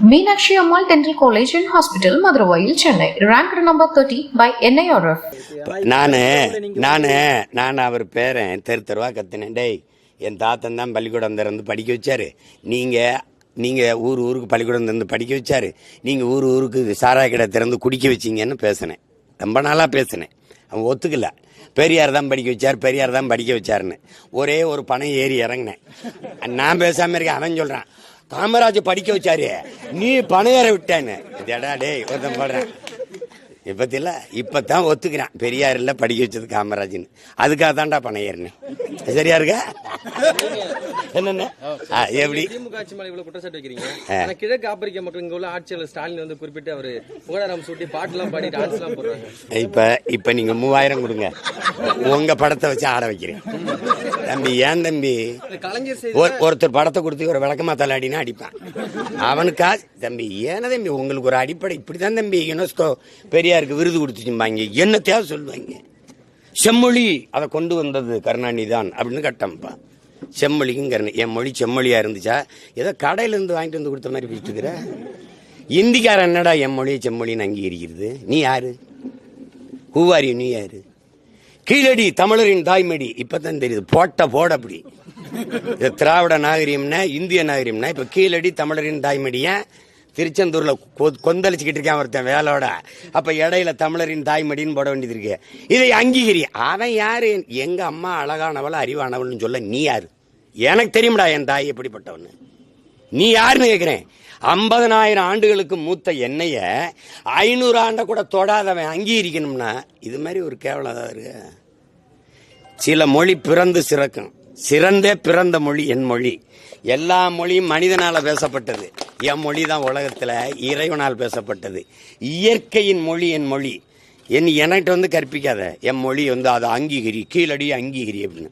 Meenakshi Ammal Dental College and Hospital, Madurai, Chennai. Ranked number 30 by NIRF. நான் நான் நான் அவர் பேரன். தெரு தெருவா கத்துனேன். டேய் என் தாத்தன் தான் பள்ளிக்கூடம் திறந்து படிக்க வச்சாரு. நீங்கள் நீங்கள் ஊர் ஊருக்கு பள்ளிக்கூடம் திறந்து படிக்க வச்சாரு. நீங்கள் ஊர் ஊருக்கு சாராய கடை திறந்து குடிக்க வச்சீங்கன்னு பேசினேன். ரொம்ப நாளாக பேசினேன். அவன் ஒத்துக்கல. பெரியார் தான் படிக்க வச்சார் பெரியார் தான் படிக்க வச்சாருன்னு. ஒரே ஒரு பணம் ஏறி இறங்கினேன். நான் பேசாமல் இருக்கேன் அவன் சொல்கிறான் காமராஜ் படிக்க வச்சாரு. நீ பணம் ஏற விட்டேன்னு. இதடா டேய் ஒருத்தன் போடுறேன். இப்பத்தில இப்பதான் ஒத்துக்கிறேன். பெரியார் இல்ல படிக்க வச்சது காமராஜ்னு. அதுக்காக தான்டா பணம் ஏறினேன் சரியா இருக்கா? என்னென்ன? எப்படி? திமுக ஆட்சி மேல இவ்வளவு குற்றச்சாட்டு வைக்கிறீங்க. ஆனா கிழக்கு ஆப்பிரிக்க மக்கள் இங்க உள்ள ஆட்சியாளர் ஸ்டாலின் வந்து குறிப்பிட்டு அவரு புகழாரம் சூட்டி பாட்டு எல்லாம் பாடி டான்ஸ் எல்லாம் போடுறாங்க இப்ப இப்ப நீங்க மூவாயிரம் கொடுங்க. உங்க படத்தை வச்சு ஆட வைக்கிறேன். தம்பி ஏன் தம்பி? ஒருத்தர் படத்தை கொடுத்து ஒரு விளக்கமா தள்ளாடினா அடிப்பான். அவனுக்கா? தம்பி ஏன தம்பி உங்களுக்கு ஒரு அடிப்படை. இப்படிதான் தம்பி யுனெஸ்கோ பெரியாருக்கு விருது கொடுத்துச்சும்பாங்க. என்னத்தையா சொல்லுவாங்க செம்மொழி. அதை கொண்டு வந்தது கருணாநிதி தான் அப்படின்னு கட்டம்ப்பா. செம்மொழிக்கும் கருணை என் மொழி செம்மொழியா இருந்துச்சா? ஏதோ கடையில இருந்து வாங்கிட்டு வந்து கொடுத்த மாதிரி பேசிட்டு இருக்கிற இந்திக்காரன் என்னடா என் மொழியை செம்மொழின்னு அங்கீகரிக்கிறது? நீ யாரு? ஹூவாரி நீ யாரு? கீழடி தமிழரின் தாய்மடி. இப்பதான் தெரியுது. போட்ட போட அப்படி. இது திராவிட நாகரிகம்னா இந்திய நாகரிகம்னா இப்ப கீழடி தமிழரின் தாய்மடியா? திருச்செந்தூர்ல கொ- கொந்தளிச்சுக்கிட்டு இருக்கான் ஒருத்தன் வேலோட. அப்ப இடையில தமிழரின் தாய்மடின்னு போட வேண்டியது இருக்கு. இதை அங்கீகரி. அவன் யாரு? எங்க அம்மா அழகானவள அறிவானவள்னு சொல்ல நீ யாரு? எனக்கு தெரியும்டா என் தாய் எப்படிப்பட்டவன்னு. நீ யாருன்னு கேட்கிறேன் ஐம்பதனாயிரம் ஆண்டுகளுக்கு மூத்த எண்ணெய ஐநூறு ஆண்டை கூட தொடாதவன் அங்கீகரிக்கணும்னா இது மாதிரி ஒரு கேவலம் தான் இருக்கு? சில மொழி பிறந்து சிறக்கும். சிறந்தே பிறந்த மொழி என் மொழி. எல்லா மொழியும் மனிதனால் பேசப்பட்டது. என் மொழி தான் உலகத்தில் இறைவனால் பேசப்பட்டது. இயற்கையின் மொழி என் மொழி. என் என்கிட்ட வந்து கற்பிக்காத. என் மொழி வந்து அதை அங்கீகரி கீழடி அங்கீகரி அப்படின்னு.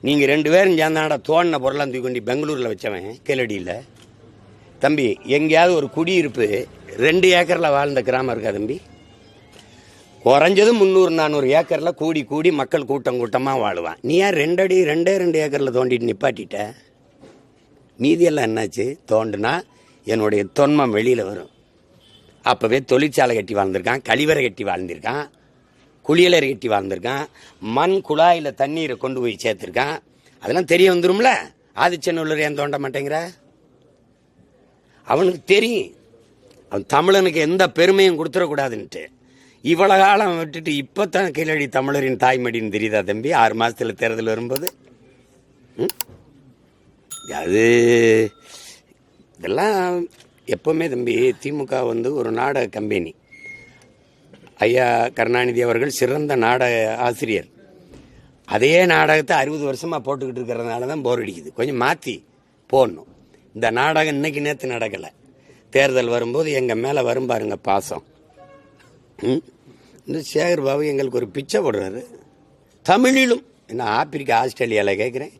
நீங்கள் ரெண்டு பேரும் சேர்ந்தாடா தோணின பொருளாக தூக்கி கொண்டு வச்சவன் கீழடியில். தம்பி எங்கேயாவது ஒரு குடியிருப்பு ரெண்டு ஏக்கரில் வாழ்ந்த கிராமம் இருக்கா தம்பி? குறைஞ்சது முந்நூறு நானூறு ஏக்கரில் கூடி கூடி மக்கள் கூட்டம் கூட்டமாக வாழுவான். நீ ஏன் ரெண்டடி ரெண்டே ரெண்டு ஏக்கரில் தோண்டிட்டு நிப்பாட்டிட்ட? மீதியெல்லாம் என்னாச்சு? தோண்டுனா என்னுடைய தொன்மம் வெளியில் வரும். அப்போவே தொழிற்சாலை கட்டி வாழ்ந்திருக்கான் கழிவறை கட்டி வாழ்ந்திருக்கான் குளியலறை கட்டி வாழ்ந்திருக்கான் மண் குழாயில் தண்ணீரை கொண்டு போய் சேர்த்துருக்கான். அதெல்லாம் தெரிய வந்துரும்ல? ஆதிச்சநல்லூர் ஏன் தோண்ட மாட்டேங்கிற? அவனுக்கு தெரியும். அவன் தமிழனுக்கு எந்த பெருமையும் கொடுத்துடக்கூடாதுன்ட்டு இவ்வளோ காலம் விட்டுட்டு இப்பதான் கீழடி தமிழரின் தாய்மடின்னு தெரியுதா தம்பி? ஆறு மாதத்தில் தேர்தல் வரும்போது? ம்? அது இதெல்லாம் எப்போவுமே தம்பி திமுக வந்து ஒரு நாடக கம்பெனி. ஐயா கருணாநிதி அவர்கள் சிறந்த நாடக ஆசிரியர். அதே நாடகத்தை அறுபது வருஷமாக போட்டுக்கிட்டு இருக்கிறதுனால தான் போர் அடிக்குது. கொஞ்சம் மாற்றி போடணும். இந்த நாடகம் இன்னைக்கு நேற்று நடக்கலை. தேர்தல் வரும்போது எங்கள் மேலே வரும் பாருங்க பாசம். ம்? இந்த சேகர் பாபு எங்களுக்கு ஒரு பிச்சை போடுறாரு. தமிழிலும். என்ன ஆப்பிரிக்கா ஆஸ்திரேலியாவில் கேட்குறேன்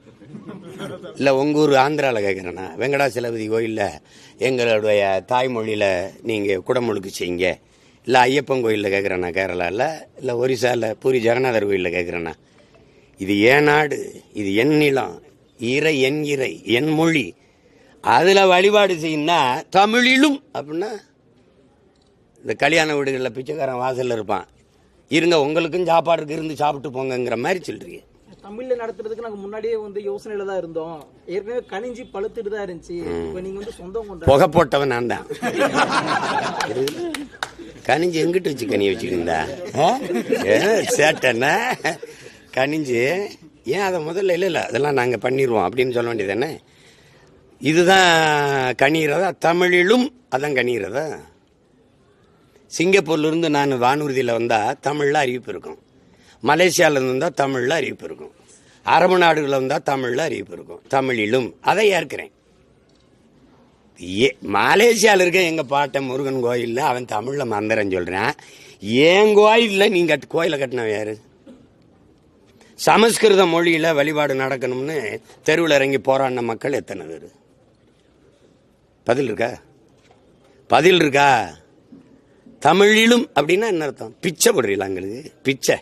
இல்லை உங்கள் ஊர் ஆந்திராவில் கேட்குறேண்ணா வெங்கடாசலபதி கோயிலில் எங்களுடைய தாய்மொழியில் நீங்கள் குடமுழுக்கு செய்யுங்க. இல்லை ஐயப்பன் கோயிலில் கேட்குறேண்ணா கேரளாவில் இல்லை ஒரிசாவில் பூரி ஜெகநாதர் கோயிலில் கேட்குறேண்ணா இது என் நாடு? இது என் நிலம். இறை என் இறை என் மொழி. அதில் வழிபாடு செய்யணும்னா தமிழிலும் அப்படின்னா இந்த கல்யாண வீடுகளில் பிச்சைக்காரன் வாசலில் இருப்பான். இருங்க உங்களுக்கும் சாப்பாடுக்கு இருந்து சாப்பிட்டு போங்கங்கிற மாதிரி சொல்கிறீங்க தமிழ்ல நடத்துறதுக்கு நாங்க முன்னாடியே வந்து யோசனையில தான் இருந்தோம். ஏற்கனவே கனிஞ்சு பழுத்துட்டு தான் இருந்துச்சு. இப்ப நீங்க வந்து சொந்தம் கொண்ட புகை போட்டவன் நான் தான். கனிஞ்சு எங்கிட்டு வச்சு கனி வச்சுக்கிருந்தா? சேட்டன்னா கனிஞ்சு ஏன் அதை முதல்ல இல்லை இல்லை அதெல்லாம் நாங்கள் பண்ணிடுவோம் அப்படின்னு சொல்ல வேண்டியதானே இதுதான் கனிகிறதா தமிழிலும் அதான் கனிகிறதா சிங்கப்பூர்ல இருந்து நான் வானூர்தியில் வந்தால் தமிழில் அறிவிப்பு இருக்கும். மலேசியாவில் இருந்து வந்தால் தமிழில் அறிவிப்பு இருக்கும். அரபு நாடுகளில் வந்தால் தமிழில் அறிவிப்பு இருக்கும். தமிழிலும். அதை ஏற்கிறேன். ஏ மலேசியாவில் இருக்க எங்கள் பாட்டன் முருகன் கோயிலில் அவன் தமிழில் மந்திரம் சொல்கிறான் என் கோயிலில் நீங்கள் கட் கோயிலை கட்டின யாரு? சமஸ்கிருத மொழியில் வழிபாடு நடக்கணும்னு தெருவில் இறங்கி போராடின மக்கள் எத்தனை பேர் பதில் இருக்கா? பதில் இருக்கா? தமிழிலும் அப்படின்னா என்ன அர்த்தம்? பிச்சை போடுறீங்களா எங்களுக்கு? பிச்சை.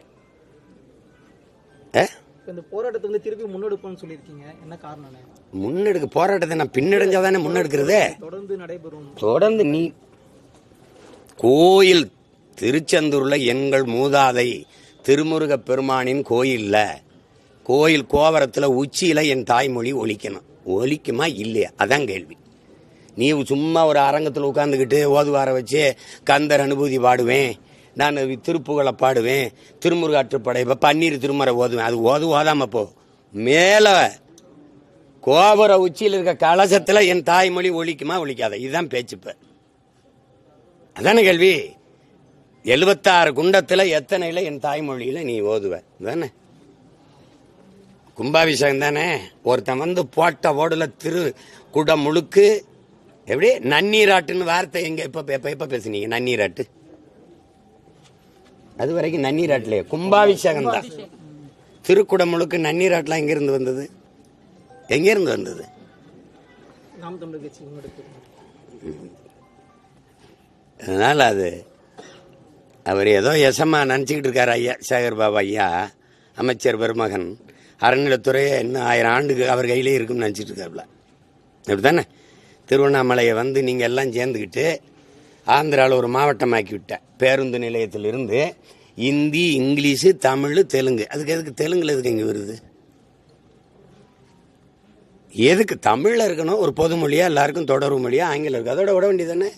ஏ? இந்த போராட்டத்தை வந்து திருப்பி முன்னெடுப்போம்னு சொல்லியிருக்கீங்க. என்ன காரணம்னு முன்னெடுக்க போராட்டத்தை நான் பின்னடைஞ்சா தானே முன்னெடுக்கிறது? தொடர்ந்து நடைபெறும். தொடர்ந்து நீ கோயில் திருச்செந்தூர்ல எங்கள் மூதாதை திருமுருக பெருமானின் கோயில்ல கோயில் கோவரத்துல உச்சியில என் தாய்மொழி ஒலிக்கணும். ஒலிக்குமா இல்லையா? அதான் கேள்வி. நீ சும்மா ஒரு அரங்கத்தில் உட்காந்துக்கிட்டு ஓதுவார வச்சு கந்தர் அனுபூதி பாடுவேன். நான் திருப்புகளை பாடுவேன். திருமுருகாற்றுப்படை இப்போ பன்னீர் திருமறை ஓதுவேன். அது ஓது ஓதாமல் போ. மேலே கோபுர உச்சியில் இருக்க கலசத்தில் என் தாய்மொழி ஒழிக்குமா ஒழிக்காத இதுதான் பேச்சுப்பேன் இப்ப. அதானே கேள்வி? எழுபத்தாறு குண்டத்தில் எத்தனையில் என் தாய்மொழியில் நீ ஓதுவ? தானே கும்பாபிஷேகம் தானே? ஒருத்தன் வந்து போட்ட ஓடில் திரு குடம் முழுக்கு எப்படி? நன்னீராட்டுன்னு வார்த்தை எங்கே இப்போ எப்ப எப்போ பேசுனீங்க நன்னீராட்டு அது வரைக்கும் நன்னீராட்டுலயே கும்பாபிஷேகம் தான் திருக்குடம் முழுக்கு நன்னீராட்டுலாம் எங்க இருந்து வந்தது? எங்க இருந்து வந்தது அதனால அது அவர் ஏதோ எசமா நினச்சிக்கிட்டு இருக்காரு ஐயா சேகர் பாபு ஐயா அமைச்சர் பெருமகன். அறநிலைத்துறையே இன்னும் ஆயிரம் ஆண்டுக்கு அவர் கையிலே இருக்கும்னு நினச்சிட்டு இருக்காருல அப்படித்தானே? திருவண்ணாமலையை வந்து நீங்கள் எல்லாம் சேர்ந்துக்கிட்டு ஆந்திராவில் ஒரு மாவட்டமாக்கி விட்டேன் பேருந்து நிலையத்திலிருந்து இந்தி இங்கிலீஷு தமிழ் தெலுங்கு. அதுக்கு எதுக்கு தெலுங்குல எதுக்கு இங்கே வருது? எதுக்கு தமிழில் இருக்கணும்? ஒரு பொது மொழியாக எல்லாருக்கும் தொடர்பு மொழியாக ஆங்கிலம் இருக்குது அதோட விட வேண்டியது தானே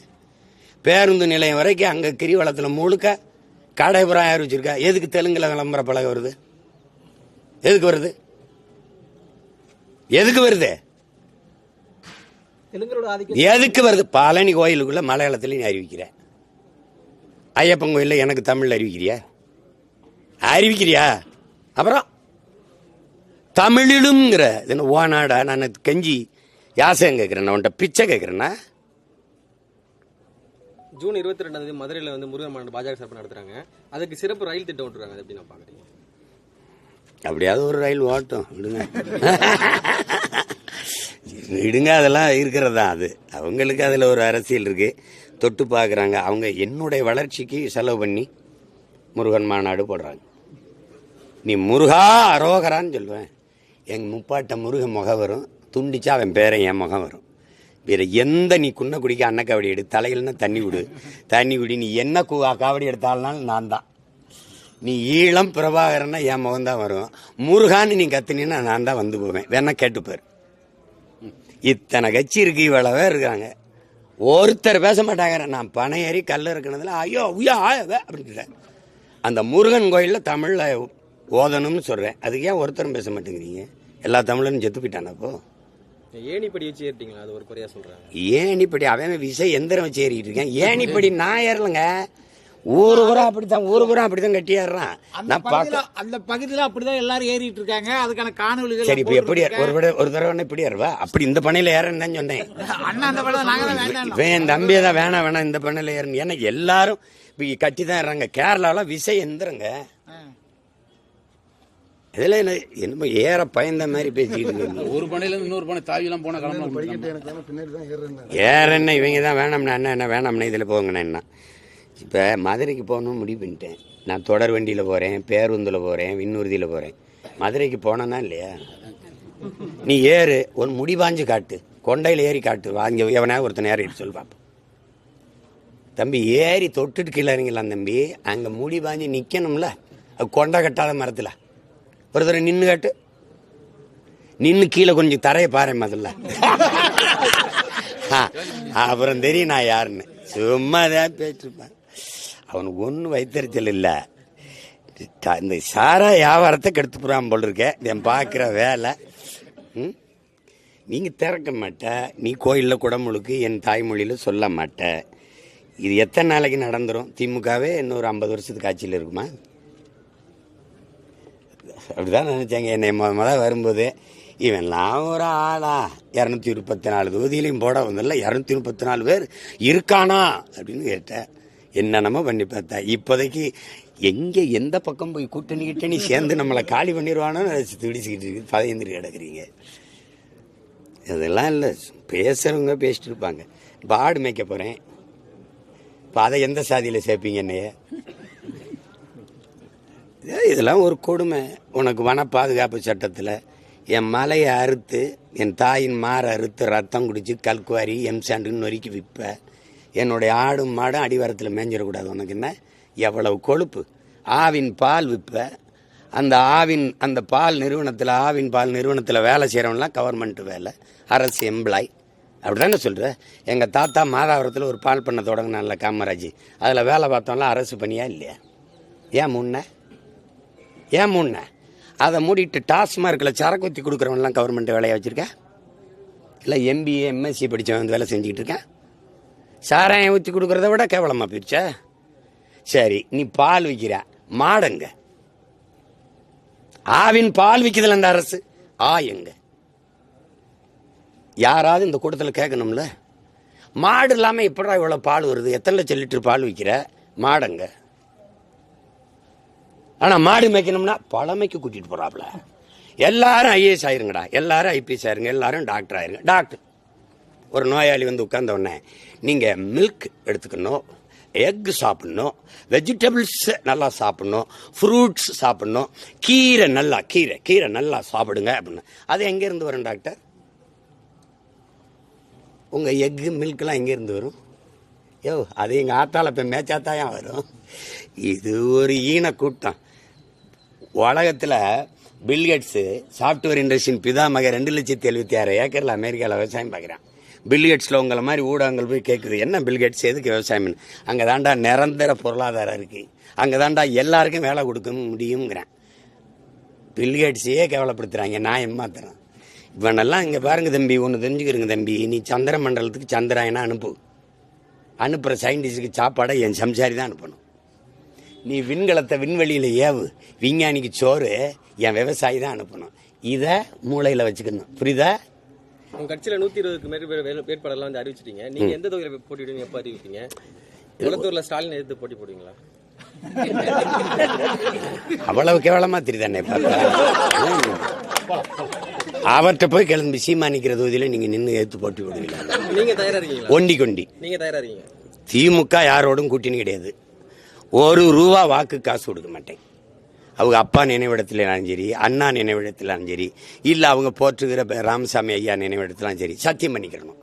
பேருந்து நிலையம் வரைக்கும் அங்கே கிரிவலத்தில் முழுக்க கடைபுறம் யார் வச்சுருக்கா? எதுக்கு தெலுங்கில் விளம்பர பழக வருது? எதுக்கு வருது? எதுக்கு வருது? எதுக்கு வருது? பழனி கோயிலுக்குள்ள மலையாளத்துல நீ அறிவிக்கிற? ஐயப்பன் கோயிலில் எனக்கு தமிழ்ல அறிவிக்கிறியா? அறிவிக்கிறியா? அப்புறம் தமிழிலும்ங்கிற என்ன ஓநாடா? நான் கெஞ்சி யாசகம் கேட்குறேன் உன்ட்ட பிச்சை கேட்குறேன்னா ஜூன் இருபத்தி ரெண்டாம் தேதி மதுரையில் வந்து முருகன் மாநாடு பாஜக சார்பு நடத்துறாங்க. அதுக்கு சிறப்பு ரயில் திட்டம் விட்டுறாங்க அது எப்படி நான் பாக்குறீங்க அப்படியாவது ஒரு ரயில் ஓட்டும். விடுங்க. விடுங்க அதெல்லாம் இருக்கிறது தான் அது. அவங்களுக்கு அதில் ஒரு அரசியல் இருக்குது தொட்டு பார்க்குறாங்க. அவங்க என்னுடைய வளர்ச்சிக்கு செலவு பண்ணி முருகன் மாநாடு போடுறாங்க. நீ முருகா அரோகரான்னு சொல்லுவேன். எங்கள் முப்பாட்ட முருகன் முகம் வரும். துண்டிச்சா அவன் பேரை என் முகம் வரும். வேறு எந்த நீ குன்ன குடிக்க அன்ன காவடி எடு. தலையில்னா தண்ணி விடு தண்ணி குடி. நீ என்ன கு காவடி எடுத்தாலும் நான் தான். நீ ஈழம் பிரபாகரன்னா என் முகம் தான் வரும். முருகான்னு நீ கத்துனீன்னா நான் தான் வந்து போவேன். வேணா கேட்டுப்பார். இத்தனை கட்சி இருக்கு இவ்வளவே இருக்காங்க. ஒருத்தர் பேச மாட்டாங்க. நான் பனை ஏறி கல் இருக்கிறதுல ஐயோ உயா ஆயவே அப்படின்ற அந்த முருகன் கோயிலில் தமிழில் ஓதணும்னு சொல்கிறேன் அதுக்கு ஏன் ஒருத்தரும் பேச மாட்டேங்கிறீங்க? எல்லா தமிழனும் செத்து போயிட்டானா அப்போ ஏணிப்படி வச்சு ஏறிட்டீங்களா? அது ஒரு குறையா சொல்றாங்க. ஏணிப்படி அவன் விசை எந்திரம் வச்சு ஏறிட்டு இருக்கேன். ஏணிப்படி நான் ஏறலங்க. ஊரு பூரா அப்படித்தான் ஊரு பூரா அப்படித்தான் கட்டி ஏறுறான். அந்த நான் பார்க்க அந்த பகுதியில அப்படிதான் எல்லாரும் ஏறிட்டு இருக்காங்க. அதுக்கான காணொலிகள் சரி இப்போ எப்படி ஒரு விட ஒரு தடவை இப்படி ஏறுவா? அப்படி இந்த பணியில ஏறன்னு தான் சொன்னேன். அண்ணா அந்த படம் நாங்க தான் வேண்டாம் இவன் என் தம்பியை தான் வேணாம் வேணாம் இந்த பணியில ஏறணும் ஏன்னா எல்லாரும் இப்போ கட்டி தான் ஏறாங்க கேரளாவில் விசை எந்திரங்க. இதெல்லாம் என்ன என்னமோ ஏற பயந்த மாதிரி பேசிக்கிட்டு இருக்காங்க. ஒரு இருந்து இன்னொரு பனை தாவிலாம் போன கிளம்பலாம் ஏற என்ன இவங்க தான் வேணாம்னா என்ன என்ன வேணாம்னா இதில் போங்கண்ணா என்ன. இப்போ மதுரைக்கு போகணும்னு முடிவு பண்ணிட்டேன். நான் தொடர் வண்டியில் போகிறேன் பேருந்தில் போகிறேன் விண்ணூர்தியில் போகிறேன் மதுரைக்கு போனேன்னா இல்லையா? நீ ஏறு ஒரு முடிவாஞ்சு காட்டு. கொண்டையில் ஏறி காட்டு. வாங்க எவனா ஒருத்தன் ஏறிட்டு சொல் பார்ப்போம் தம்பி ஏறி தொட்டுட்டு கீழே இறங்கலாம் தம்பி. அங்கே முடி பாஞ்சு நிற்கணும்ல அது கொண்டை கட்டாத மரத்தில். ஒரு தடவை நின்று காட்டு. நின்று கீழே கொஞ்சம் தரையை பாரு முதல்ல அப்புறம் தெரியும் நான் யாருன்னு. சும்மா தான் பேசிருப்பேன் அவனுக்கு ஒன்றும் வைத்தறிச்சல் இல்லை. இந்த சாரா வியாபாரத்தை கெடுத்து போகிறான் போல் இருக்க. என் பார்க்குற வேலை ம்? நீங்கள் திறக்க மாட்டேன் நீ கோயிலில் குடமுழுக்கு என் தாய்மொழியில் சொல்ல மாட்ட. இது எத்தனை நாளைக்கு நடந்துரும்? திமுகவே இன்னொரு ஐம்பது வருஷத்துக்கு ஆட்சியில் இருக்குமா? அப்படிதான் நினச்சாங்க. என்னை முத முதல் வரும்போது இவன்லாம் ஒரு ஆளா. இரநூத்தி முப்பத்தி நாலு தொகுதியிலையும் போட வந்ததில்ல. இரநூத்தி முப்பத்தி நாலு பேர் இருக்கானா? அப்படின்னு கேட்டேன். என்னென்னமோ பண்ணி பார்த்தா? இப்போதைக்கு எங்கே எந்த பக்கம் போய் கூட்டணி கிட்டணி சேர்ந்து நம்மளை காலி பண்ணிடுவானோன்னு அதை துடிச்சுக்கிட்டு இருக்கு பதையந்திரி கிடக்குறீங்க. அதெல்லாம் இல்லை. பேசுகிறவங்க பேசிட்டு இருப்பாங்க. இப்போ ஆடு மேய்க்க போகிறேன் இப்போ அதை எந்த சாதியில் சேர்ப்பீங்க என்னைய? இதெல்லாம் ஒரு கொடுமை. உனக்கு வன பாதுகாப்பு சட்டத்தில் என் மலையை அறுத்து என் தாயின் மாற அறுத்து ரத்தம் குடித்து கல்குவாரி எம்சாண்டுன்னு நொறுக்கி விற்பேன் என்னுடைய ஆடும் மாடும் அடிவாரத்தில் மேஞ்சிடக்கூடாது. உனக்கு என்ன? எவ்வளவு கொழுப்பு. ஆவின் பால் விற்ப அந்த ஆவின் அந்த பால் நிறுவனத்தில் ஆவின் பால் நிறுவனத்தில் வேலை செய்கிறவன்லாம் கவர்மெண்ட் வேலை. அரசு எம்ப்ளாய் அப்படி தானே சொல்கிற எங்கள் தாத்தா மாதாவரத்தில் ஒரு பால் பண்ண தொடங்கினான்ல காமராஜ். அதில் வேலை பார்த்தோம்லாம் அரசு பணியா இல்லையா? ஏன் முன்ன ஏன் முன்ன அதை மூடிட்டு டாஸ்மார்க்கில் சரக்கு ஊற்றி கொடுக்குறவன்லாம் கவர்மெண்ட் வேலையை வச்சுருக்கேன் இல்லை எம்பிஏ எம்எஸ்சி படித்தவன் வந்து வேலை செஞ்சுக்கிட்டு இருக்கேன்? சாராயம் ஊற்றி கொடுக்குறத விட கேவலமாக போயிடுச்சா? சரி நீ பால் விற்கிற மாடங்க. ஆவின் பால் விற்குதுல இந்த அரசு. ஆ யாராவது இந்த கூட்டத்தில் கேட்கணும்ல? மாடு இல்லாமல் எப்படா இவ்வளோ பால் வருது? எத்தனை லட்சம் லிட்டர் பால் விற்கிற மாடங்க. ஆனால் மாடு மேய்க்கணும்னா பழமைக்கு கூட்டிகிட்டு போகிறாப்புல எல்லாரும் ஐஏஎஸ் ஆயிருங்கடா. எல்லாரும் ஐபிஎஸ் ஆயிருங்க. எல்லாரும் டாக்டர் ஆயிருங்க. டாக்டர் ஒரு நோயாளி வந்து உட்கார்ந்த உடனே நீங்கள் மில்க் எடுத்துக்கணும் எக் சாப்பிடணும் வெஜிடபிள்ஸ் நல்லா சாப்பிடணும் ஃப்ரூட்ஸ் சாப்பிடணும் கீரை நல்லா கீரை கீரை நல்லா சாப்பிடுங்க அப்படின்னு. அது எங்கேருந்து வரும் டாக்டர்? உங்கள் எக்கு மில்க்லாம் எங்கேருந்து வரும்? யோ அது எங்கள் ஆத்தால இப்போ மேய்ச்சாத்தாயா வரும். இது ஒரு ஈன கூட்டம். உலகத்தில் பில்கேட்ஸு சாஃப்ட்வேர் இண்டஸ்ட்ரியின் பிதாமக ரெண்டு லட்சத்தி எழுபத்தி ஆறு ஏக்கரில் அமெரிக்காவில் விவசாயம் பார்க்குறான் பில்கேட்ஸில் உங்களை மாதிரி ஊடகங்கள் போய் கேட்குது என்ன பில்கேட்ஸ் எதுக்கு விவசாயம் அங்கே தாண்டா நிரந்தர பொருளாதாரம் இருக்குது அங்கே தாண்டா எல்லாருக்கும் வேலை கொடுக்க முடியுங்கிறேன் பில்கேட்ஸையே கேவலப்படுத்துகிறாங்க நான் ஏமாத்துறேன். இவனெல்லாம் இங்கே பாருங்க தம்பி. ஒன்று தெரிஞ்சுக்கிறங்க தம்பி. நீ சந்திர மண்டலத்துக்கு சந்திராயனா அனுப்பு. அனுப்புகிற சயின்டிஸ்டுக்கு சாப்பாடை என் சம்சாரி தான் அனுப்பணும். நீ விண்கலத்தை விண்வெளியில் ஏவு. விஞ்ஞானிக்கு சோறு என் விவசாயி தான் அனுப்பணும். இதை மூளையில் வச்சுக்கணும். புரியுதா? உங்க கட்சியில நூத்தி இருபதுக்கு மேற்பட்ட வேட்பாளர்லாம் வந்து அறிவிச்சிட்டீங்க. நீங்க எந்த தொகுதியில போட்டிடுவீங்க எப்ப அறிவிப்பீங்க? குளத்தூர்ல ஸ்டாலின் எதிர்த்து போட்டி போடுவீங்களா? அவ்வளவு கேவலமா தெரியுதானே? அவர்கிட்ட போய் கிளம்பி சீமா நிக்கிற தொகுதியில நீங்க நின்று எடுத்து போட்டி விடுவீங்களா நீங்க தயாரா இருக்கீங்களா? ஒண்டி கொண்டி நீங்க தயாரா இருக்கீங்க? திமுக யாரோடும் கூட்டணி கிடையாது. ஒரு ரூபா வாக்கு காசு கொடுக்க மாட்டேன். அவங்க அப்பா நினைவிடத்திலும் சரி அண்ணா நினைவிடத்திலாலும் சரி இல்லை அவங்க போற்றுகிற ராமசாமி ஐயா நினைவிடத்திலும் சரி சத்தியம் பண்ணிக்கிறணும்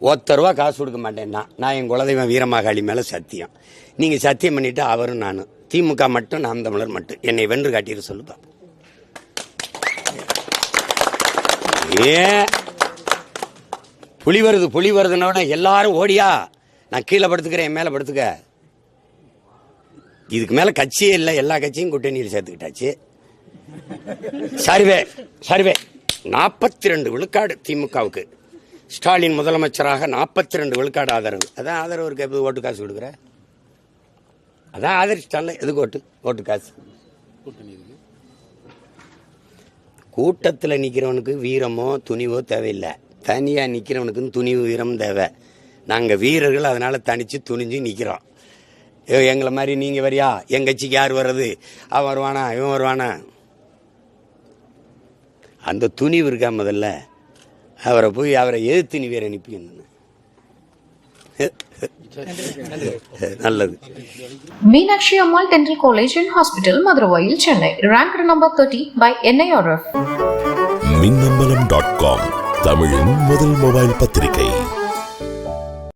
ஒத்த ரூபா காசு கொடுக்க மாட்டேன்னா நான் என் குலதெய்வம் வீரமாகாளி மேலே சத்தியம். நீங்கள் சத்தியம் பண்ணிவிட்டு அவரும் நானும். திமுக மட்டும் நாம் தமிழர் மட்டும். என்னை வென்று காட்டிட்டு சொல்லுப்பா ஏன்? புலி வருது புலி வருதுன்னோட எல்லாரும் ஓடியா? நான் கீழே படுத்துக்கிறேன் என் மேலே படுத்துக்க. இதுக்கு மேல கட்சியே இல்லை எல்லா கட்சியும் கூட்டணியில் சேர்த்துக்கிட்டாச்சு. Survey survey. நாற்பத்தி ரெண்டு விழுக்காடு திமுகவுக்கு. ஸ்டாலின் முதலமைச்சராக நாற்பத்தி ரெண்டு விழுக்காடு ஆதரவு. அதான் ஆதரவு இருக்க ஓட்டு காசு கொடுக்குற? அதான் ஆதரிச்சிட்டால எதுக்கு ஓட்டு ஓட்டு காசு? கூட்டத்தில் நிற்கிறவனுக்கு வீரமோ துணிவோ தேவையில்லை. தனியாக நிற்கிறவனுக்கு துணிவு வீரம் தேவை. நாங்கள் வீரர்கள் அதனால் தனித்து துணிஞ்சு நிற்கிறோம் எங்களை மாதிரி நீங்கள் வரியா? எங்கள் கட்சிக்கு யார் வர்றது? அவன் வருவானா? இவன் வருவானா? அந்த துணிவு இருக்கா முதல்ல? அவரை போய் அவரை எதிர்த்து நீ வேற அனுப்பிக்கணும் நல்லது. Meenakshi Ammal Dental College and Hospital, Madurai, Chennai. Ranked number 30 by NIRF. Minnambalam dot com தமிழின் முதல் மொபைல் பத்திரிகை.